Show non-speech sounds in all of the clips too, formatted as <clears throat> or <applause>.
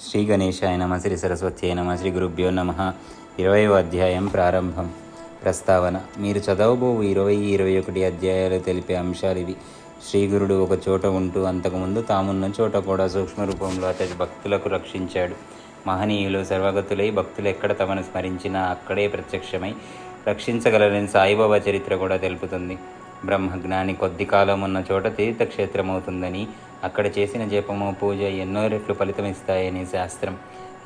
శ్రీ గణేశాయ నమ శ్రీ సరస్వతి నమ శ్రీ గురుభ్యో నమ. ఇరవయో అధ్యాయం ప్రారంభం. ప్రస్తావన. మీరు చదవబో ఇరవై ఇరవై ఒకటి అధ్యాయాలు తెలిపే అంశాలు ఇవి. శ్రీగురుడు ఒక చోట ఉంటూ అంతకుముందు తామున్న చోట కూడా సూక్ష్మ రూపంలో అతడి భక్తులకు రక్షించాడు. మహనీయులు సర్వగతులై భక్తులు ఎక్కడ తమను స్మరించినా అక్కడే ప్రత్యక్షమై రక్షించగలరని సాయిబాబా చరిత్ర కూడా తెలుపుతుంది. బ్రహ్మజ్ఞాని కొద్ది కాలం ఉన్న చోట తీర్థక్షేత్రమవుతుందని అక్కడ చేసిన జపము పూజ ఎన్నో రెట్లు ఫలితమిస్తాయని శాస్త్రం.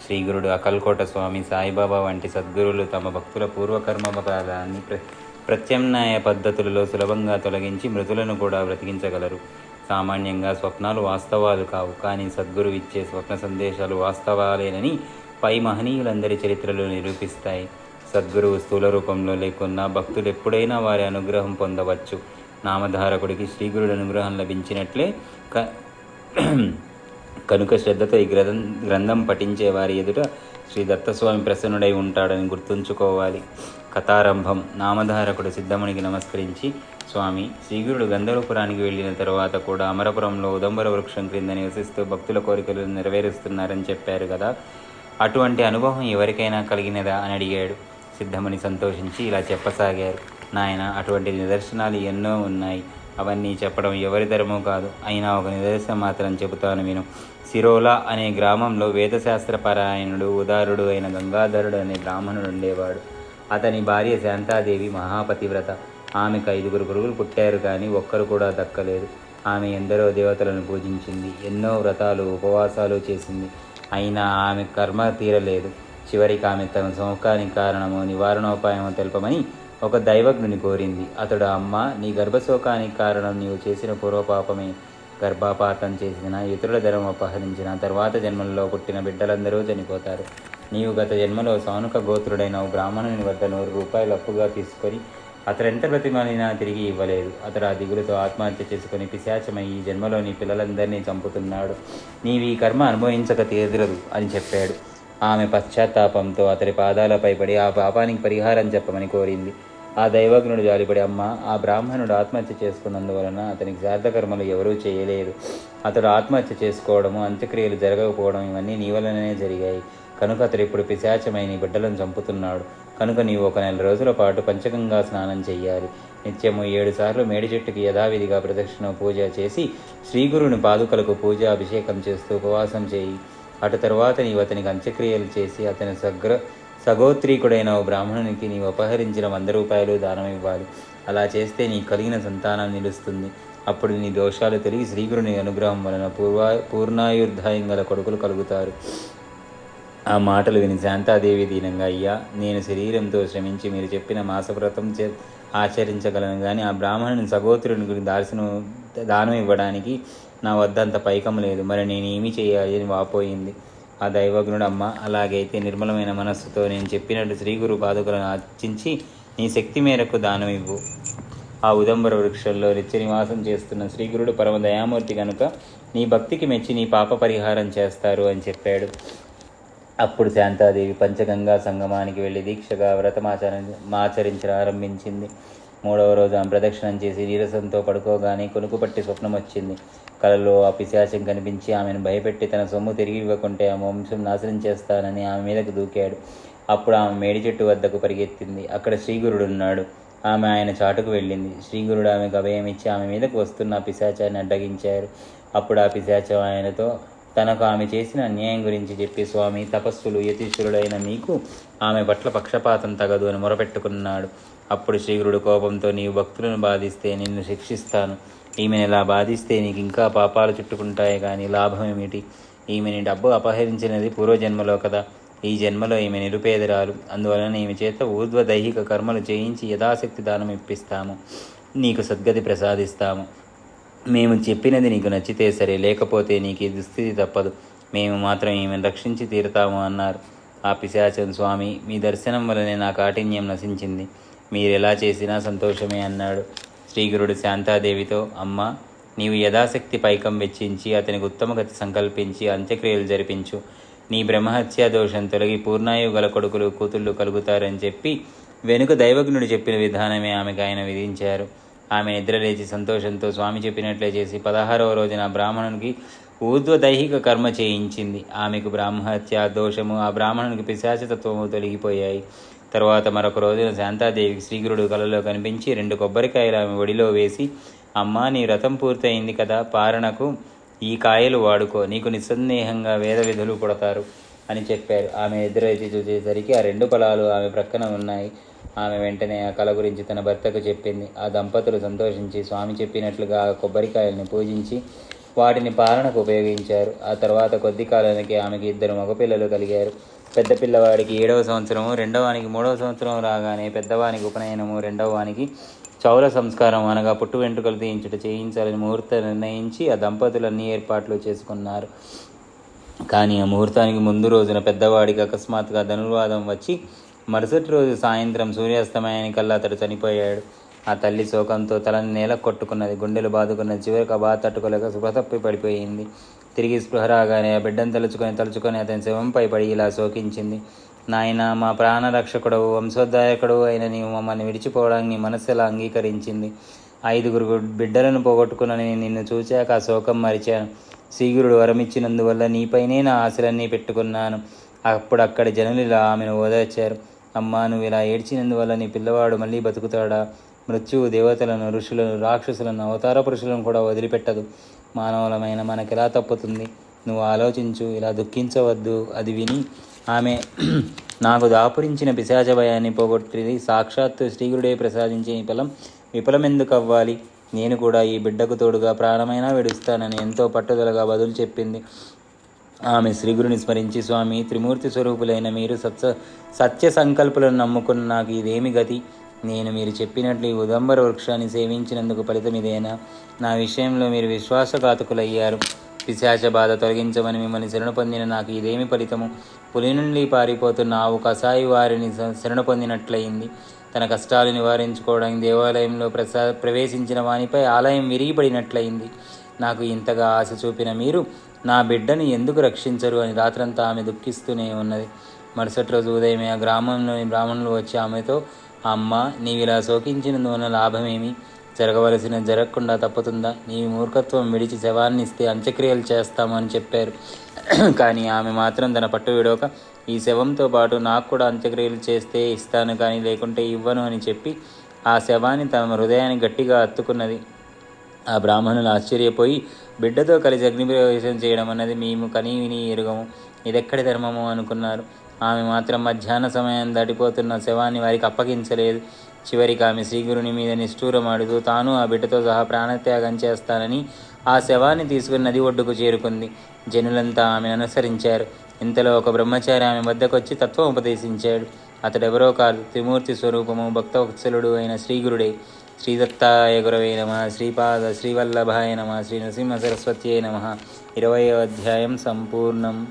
శ్రీగురుడు అకల్కోట స్వామి సాయిబాబా వంటి సద్గురులు తమ భక్తుల పూర్వకర్మ కాలాన్ని ప్ర ప్రత్యామ్నాయ పద్ధతులలో సులభంగా తొలగించి మృతులను కూడా బ్రతికించగలరు. సామాన్యంగా స్వప్నాలు వాస్తవాలు కావు కానీ సద్గురు ఇచ్చే స్వప్న సందేశాలు వాస్తవాలేనని పై మహనీయులందరి చరిత్రలు నిరూపిస్తాయి. సద్గురువు స్థూల రూపంలో లేకున్నా భక్తులు ఎప్పుడైనా వారి అనుగ్రహం పొందవచ్చు. నామధారకుడికి శ్రీగురుడు అనుగ్రహం లభించినట్లే క <clears throat> కనుక శ్రద్ధతో ఈ గ్రంథం గ్రంథం పఠించే వారి ఎదుట శ్రీ దత్తస్వామి ప్రసన్నుడై ఉంటాడని గుర్తుంచుకోవాలి. కథారంభం. నామధారకుడు సిద్ధమునికి నమస్కరించి స్వామి శ్రీగురుడు గంధర్వపురానికి వెళ్ళిన తర్వాత కూడా అమరపురంలో ఉదంబర వృక్షం క్రింద నివసిస్తూ భక్తుల కోరికలు నెరవేరుస్తున్నారని చెప్పారు కదా. అటువంటి అనుభవం ఎవరికైనా కలిగినదా? అని అడిగాడు. సిద్ధముని సంతోషించి ఇలా చెప్పసాగారు. నాయన అటువంటి నిదర్శనాలు ఎన్నో ఉన్నాయి. అవన్నీ చెప్పడం ఎవరి ధర్మం కాదు. అయినా ఒక నిదర్శనం మాత్రం చెబుతాను విను. సిరోలా అనే గ్రామంలో వేదశాస్త్ర పరాయణుడు ఉదారుడు అయిన గంగాధరుడు అనే బ్రాహ్మణుడు ఉండేవాడు. అతని భార్య శాంతాదేవి మహాపతివ్రత. ఆమెకు ఐదుగురు గురువులు పుట్టారు కానీ ఒక్కరు కూడా దక్కలేదు. ఆమె ఎందరో దేవతలను పూజించింది. ఎన్నో వ్రతాలు ఉపవాసాలు చేసింది. అయినా ఆమె కర్మ తీరలేదు. చివరికి ఆమె తన సుఖానికి కారణము నివారణోపాయము తెలపమని ఒక దైవజ్ఞుని కోరింది. అతడు అమ్మ నీ గర్భశోకానికి కారణం నీవు చేసిన పూర్వపాపమే. గర్భపాతం చేసిన ఇతరుల ధర్మం అపహరించిన తర్వాత జన్మల్లో పుట్టిన బిడ్డలందరూ చనిపోతారు. నీవు గత జన్మలో సానుక గోత్రుడైన ఓ బ్రాహ్మణుని వద్ద నూరు రూపాయలు అప్పుగా తీసుకొని అతడెంత బ్రతిమాలినా తిరిగి ఇవ్వలేదు. అతడు ఆ దిగులతో ఆత్మహత్య చేసుకుని పిశాచమై ఈ జన్మలోని పిల్లలందరినీ చంపుతున్నాడు. నీవు ఈ కర్మ అనుభవించక తీరదు అని చెప్పాడు. ఆమె పశ్చాత్తాపంతో అతడి పాదాలపై పడి ఆ పాపానికి పరిహారం చెప్పమని కోరింది. ఆ దైవజ్ఞుడు జాలిపడి అమ్మ ఆ బ్రాహ్మణుడు ఆత్మహత్య చేసుకున్నందువలన అతనికి శార్థకర్మలు ఎవరూ చేయలేరు అతడు ఆత్మహత్య చేసుకోవడము అంత్యక్రియలు జరగకపోవడం ఇవన్నీ నీ వలననే జరిగాయి. కనుక అతడు ఇప్పుడు పిశాచమై నీ బిడ్డలను చంపుతున్నాడు. కనుక నీవు ఒక నెల రోజుల పాటు పంచగంగా స్నానం చేయాలి నిత్యము ఏడుసార్లు మేడి చెట్టుకి యథావిధిగా ప్రదక్షిణ పూజ చేసి శ్రీగురుని పాదుకలకు పూజ అభిషేకం చేస్తూ ఉపవాసం చేయి. అటు తరువాత నీవు అతనికి అంత్యక్రియలు చేసి అతని సగ్ర సగోత్రీకుడైన ఓ బ్రాహ్మణునికి నీవు అపహరించిన వంద రూపాయలు దానం ఇవ్వాలి. అలా చేస్తే నీ కలిగిన సంతానం నిలుస్తుంది. అప్పుడు నీ దోషాలు తిరిగి శ్రీగురుని అనుగ్రహం వలన పూర్వా పూర్ణాయుర్ధాయం గల కొడుకులు కలుగుతారు. ఆ మాటలు విని శాంతాదేవి దీనంగా అయ్యా నేను శరీరంతో శ్రమించి మీరు చెప్పిన మాసవ్రతం చే ఆచరించగలను. కానీ ఆ బ్రాహ్మణుని సగోత్రునికి దార్శనం దానం ఇవ్వడానికి నా వద్దంత పైకం లేదు. మరి నేను ఏమి చేయాలి? అని వాపోయింది. ఆ దైవజ్ఞుడమ్మ అలాగైతే నిర్మలమైన మనస్సుతో నేను చెప్పినట్టు శ్రీగురు పాదుకలను అర్చించి నీ శక్తి మేరకు దానం ఇవ్వు. ఆ ఉదంబర వృక్షంలో నిత్య నివాసం చేస్తున్న శ్రీగురుడు పరమ దయామూర్తి కనుక నీ భక్తికి మెచ్చి నీ పాప పరిహారం చేస్తారు అని చెప్పాడు. అప్పుడు శాంతాదేవి పంచగంగా సంగమానికి వెళ్ళి దీక్షగా వ్రతమాచర ఆచరించడం ఆరంభించింది. మూడవ రోజు ఆమె ప్రదక్షిణం చేసి నీరసంతో పడుకోగానే కొనుకు పట్టి స్వప్నం వచ్చింది. కలలో ఆ పిశాచం కనిపించి ఆమెను భయపెట్టి తన సొమ్ము తిరిగి ఇవ్వకుంటే ఆమె వంశం నాశనం చేస్తానని ఆమె మీదకు దూకాడు. అప్పుడు ఆమె మేడి చెట్టు వద్దకు పరిగెత్తింది. అక్కడ శ్రీగురుడు ఉన్నాడు. ఆమె ఆయన చాటుకు వెళ్ళింది. శ్రీగురుడు ఆమెకు అభయం ఇచ్చి ఆమె మీదకు వస్తున్న ఆ పిశాచాన్ని అడ్డగించారు. అప్పుడు ఆ పిశాచం ఆయనతో తనకు ఆమె చేసిన అన్యాయం గురించి చెప్పి స్వామి తపస్సులు యతీశ్వరుడైన మీకు ఆమె పట్ల పక్షపాతం తగదు అని మొరపెట్టుకున్నాడు. అప్పుడు శ్రీగురుడు కోపంతో నీవు భక్తులను బాధిస్తే నిన్ను శిక్షిస్తాను. ఈమెను ఇలా బాధిస్తే నీకు ఇంకా పాపాలు చుట్టుకుంటాయి కానీ లాభం ఏమిటి ఈమెని డబ్బు అపహరించినది పూర్వజన్మలో కదా. ఈ జన్మలో ఈమె నిరుపేదరాలు. అందువలన ఈమె చేత ఊర్ధ్వ దైహిక కర్మలు చేయించి యథాశక్తి దానం ఇప్పిస్తాము. నీకు సద్గతి ప్రసాదిస్తాము. మేము చెప్పినది నీకు నచ్చితే సరే లేకపోతే నీకు ఈ దుస్థితి తప్పదు. మేము మాత్రం ఈమెను రక్షించి తీరుతాము అన్నారు. ఆ పిశాచం స్వామి మీ దర్శనం వలనే నా కాఠిన్యం నశించింది. మీరు ఎలా చేసినా సంతోషమే అన్నాడు శ్రీగురుడు శాంతాదేవితో. అమ్మ నీవు యథాశక్తి పైకం వెచ్చించి అతనికి ఉత్తమ గతి సంకల్పించి అంత్యక్రియలు జరిపించు. నీ బ్రహ్మహత్యా దోషం తొలగి పూర్ణాయుగల కొడుకులు కూతుళ్ళు కలుగుతారని చెప్పి వెనుక దైవజ్ఞుడు చెప్పిన విధానమే ఆమెకు ఆయన విధించారు. ఆమె నిద్రలేచి సంతోషంతో స్వామి చెప్పినట్లే చేసి పదహారవ రోజున బ్రాహ్మణునికి ఊర్ధ్వ దైహిక కర్మ చేయించింది. ఆమెకు బ్రాహ్మహత్య దోషము ఆ బ్రాహ్మణునికి పిశాచతత్వము తొలగిపోయాయి. తర్వాత మరొక రోజున శాంతాదేవికి శ్రీగురుడు కలలో కనిపించి రెండు కొబ్బరికాయలు ఆమె ఒడిలో వేసి అమ్మా నీ రథం పూర్తయింది కదా పారణకు ఈ కాయలు వాడుకో నీకు నిస్సందేహంగా వేద విధులు పుడతారు. అని చెప్పారు. ఆమె ఎదురైతే చూసేసరికి ఆ రెండు పొలాలు ఆమె ప్రక్కన ఉన్నాయి. ఆమె వెంటనే ఆ కళ గురించి తన భర్తకు చెప్పింది. ఆ దంపతులు సంతోషించి స్వామి చెప్పినట్లుగా ఆ కొబ్బరికాయల్ని పూజించి వాటిని పాలనకు ఉపయోగించారు. ఆ తర్వాత కొద్ది కాలానికి ఆమెకి ఇద్దరు మగపిల్లలు కలిగారు. పెద్ద పిల్లవాడికి ఏడవ సంవత్సరము రెండవానికి మూడవ సంవత్సరం రాగానే పెద్దవానికి ఉపనయనము రెండవ వానికి చౌర సంస్కారం అనగా పుట్టు వెంట్రుకలు తీయించుట చేయించాలని ముహూర్తం నిర్ణయించి ఆ దంపతులు అన్ని ఏర్పాట్లు చేసుకున్నారు. కానీ ఆ ముహూర్తానికి ముందు రోజున పెద్దవాడికి అకస్మాత్తుగా ధనుర్వాదం వచ్చి మరుసటి రోజు సాయంత్రం సూర్యాస్తమయానికల్లా అతడు చనిపోయాడు. ఆ తల్లి శోకంతో తలని నేల కొట్టుకున్నది. గుండెలు బాదుకున్నది చివరికి ఆ బాధ తట్టుకోలేక సుఖతప్పి పడిపోయింది. తిరిగి స్పృహ రాగానే ఆ బిడ్డను తలుచుకొని తలుచుకొని అతని శవంపై పడి ఇలా శోకించింది. నాయన మా ప్రాణరక్షకుడవు వంశోద్ధాయకుడు అయిన నీవు మమ్మల్ని విడిచిపోవడానికి మనస్సు ఎలా అంగీకరించింది. ఐదుగురు బిడ్డలను పోగొట్టుకున్న నేను నిన్ను చూచాక ఆ శోకం మరిచాను. శ్రీగురుడు వరమిచ్చినందువల్ల నీపైనే నా ఆశలన్నీ పెట్టుకున్నాను. అప్పుడు అక్కడి జనులు ఇలా ఆమెను ఓదార్చారు. అమ్మా నువ్వు ఇలా ఏడ్చినందువల్ల నీ పిల్లవాడు మళ్ళీ బతుకుతాడా? మృత్యువు దేవతలను ఋషులను రాక్షసులను అవతార పురుషులను కూడా వదిలిపెట్టదు. మానవులమైన మనకెలా తప్పుతుంది? నువ్వు ఆలోచించు ఇలా దుఃఖించవద్దు. అది విని ఆమె <clears throat> నాకు దాపురించిన పిశాచ భయాన్ని పోగొట్టింది. సాక్షాత్తు శ్రీగురుడే ప్రసాదించే ఈ ఫలం విఫలమెందుకు అవ్వాలి నేను కూడా ఈ బిడ్డకు తోడుగా ప్రాణమైనా విడుస్తానని ఎంతో పట్టుదలగా బదులు చెప్పింది. ఆమె శ్రీగురుని స్మరించి స్వామి త్రిమూర్తి స్వరూపులైన మీరు సత్య సత్య సంకల్పులను నమ్ముకున్న నాకు ఇదేమి గతి? నేను మీరు చెప్పినట్లు ఈ ఉదంబర వృక్షాన్ని సేవించినందుకు ఫలితం ఇదేనా? నా విషయంలో మీరు విశ్వాసఘాతకులయ్యారు. పిశాచ బాధ తొలగించమని మిమ్మల్ని శరణ పొందిన నాకు ఇదేమి ఫలితము? పులి నుండి పారిపోతున్న ఆవు కసాయి వారిని శరణ పొందినట్లయింది. తన కష్టాలు నివారించుకోవడానికి దేవాలయంలో ప్రసా ప్రవేశించిన వానిపై ఆలయం విరిగిపడినట్లయింది. నాకు ఇంతగా ఆశ చూపిన మీరు నా బిడ్డను ఎందుకు రక్షించరు అని రాత్రంతా ఆమె దుఃఖిస్తూనే ఉన్నది. మరుసటి రోజు ఉదయమే ఆ గ్రామంలోని బ్రాహ్మణులు వచ్చి ఆమెతో అమ్మ నీవు ఇలా శోకించినందువల్ల లాభమేమి? జరగవలసిన జరగకుండా తప్పుతుందా? నీ మూర్ఖత్వం విడిచి శవాన్ని ఇస్తే అంత్యక్రియలు చేస్తామని చెప్పారు. కానీ ఆమె మాత్రం తన పట్టు విడవక ఈ శవంతో పాటు నాకు కూడా అంత్యక్రియలు చేస్తే ఇస్తాను కానీ లేకుంటే ఇవ్వను అని చెప్పి ఆ శవాన్ని తమ హృదయాన్ని గట్టిగా అత్తుకున్నది. ఆ బ్రాహ్మణులు ఆశ్చర్యపోయి బిడ్డతో కలిసి అగ్నిప్రవేశం చేయడం అన్నది మేము కనీ విని ఎరుగము. ఇదెక్కడి ధర్మము అనుకున్నారు. ఆమె మాత్రం మధ్యాహ్న సమయం దాటిపోతున్న శవాన్ని వారికి అప్పగించలేదు. చివరికి ఆమె శ్రీగురుని మీద నిష్ఠూరమాడుతూ తాను ఆ బిడ్డతో సహా ప్రాణత్యాగం చేస్తానని ఆ శవాన్ని తీసుకుని నది ఒడ్డుకు చేరుకుంది. జనులంతా ఆమెను అనుసరించారు. ఇంతలో ఒక బ్రహ్మచారి ఆమె వద్దకొచ్చి తత్వం ఉపదేశించాడు. అతడెవరో కాదు త్రిమూర్తి స్వరూపము భక్తవత్సలుడు అయిన శ్రీగురుడే. శ్రీదత్తాయ గురవే నమ శ్రీపాద శ్రీవల్లభాయ నమ శ్రీ నరసింహ సరస్వత్యై నమ. ఇరవై అధ్యాయం సంపూర్ణం.